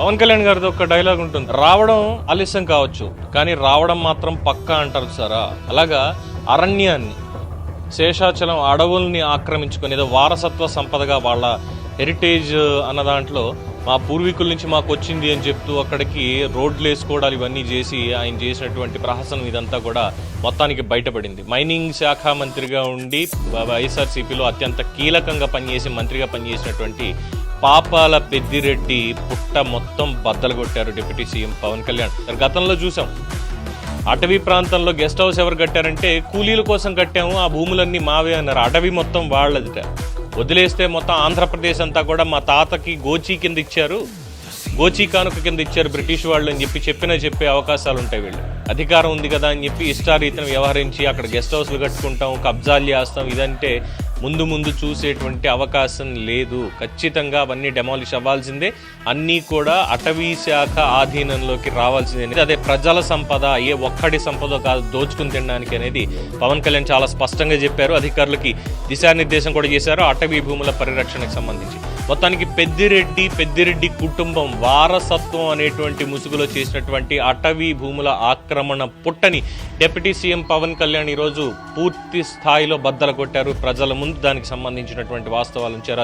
పవన్ కళ్యాణ్ గారిది ఒక డైలాగ్ ఉంటుంది. రావడం ఆలస్యం కావచ్చు కానీ రావడం మాత్రం పక్కా అంటారు సారా. అలాగా అరణ్యాన్ని శేషాచలం అడవుల్ని ఆక్రమించుకొని ఏదో వారసత్వ సంపదగా వాళ్ళ హెరిటేజ్ అన్న దాంట్లో మా పూర్వీకుల నుంచి మాకు వచ్చింది అని చెప్తూ అక్కడికి రోడ్లు వేసుకోవడాలు ఇవన్నీ చేసి ఆయన చేసినటువంటి ప్రహసనం ఇదంతా కూడా మొత్తానికి బయటపడింది. మైనింగ్ శాఖ మంత్రిగా ఉండి వైఎస్ఆర్సీపీలో అత్యంత కీలకంగా పనిచేసి మంత్రిగా పనిచేసినటువంటి పాపాల పెద్దిరెడ్డి పుట్ట మొత్తం బద్దలు కొట్టారు డిప్యూటీ సీఎం పవన్ కళ్యాణ్. గతంలో చూసాం. అటవీ ప్రాంతంలో గెస్ట్ హౌస్ ఎవరు కట్టారంటే కూలీల కోసం కట్టాము ఆ భూములన్నీ మావే అన్నారు. అటవీ మొత్తం వాళ్ళదిట. వదిలేస్తే మొత్తం ఆంధ్రప్రదేశ్ అంతా కూడా మా తాతకి గోచీ కింద ఇచ్చారు గోచీ కానుక కింద ఇచ్చారు బ్రిటిష్ వాళ్ళు అని చెప్పి చెప్పినా చెప్పే అవకాశాలు ఉంటాయి వీళ్ళు. అధికారం ఉంది కదా అని చెప్పి ఇష్టారీతిని వ్యవహరించి అక్కడ గెస్ట్ హౌస్లు కట్టుకుంటాం కబ్జాలు చేస్తాం ఇదంటే ముందు ముందు చూసేటువంటి అవకాశం లేదు. ఖచ్చితంగా అవన్నీ డెమాలిష్ అవ్వాల్సిందే. అన్నీ కూడా అటవీ శాఖ ఆధీనంలోకి రావాల్సిందే. అదే ప్రజల సంపద ఏ ఒక్కడి సంపద కాదు దోచుకుని తినడానికి అనేది పవన్ కళ్యాణ్ చాలా స్పష్టంగా చెప్పారు. అధికారులకి దిశానిర్దేశం కూడా చేశారు. అటవీ భూముల పరిరక్షణకు సంబంధించి. మొత్తానికి పెద్దిరెడ్డి పెద్దిరెడ్డి కుటుంబం వారసత్వం అనేటువంటి ముసుగులో చేసినటువంటి అటవీ భూముల ఆక్రమణ పుట్టని డిప్యూటీ సీఎం పవన్ కళ్యాణ్ ఈరోజు పూర్తి స్థాయిలో బద్దలు కొట్టారు. ప్రజల ముందు దానికి సంబంధించినటువంటి వాస్తవాలు చేరారు.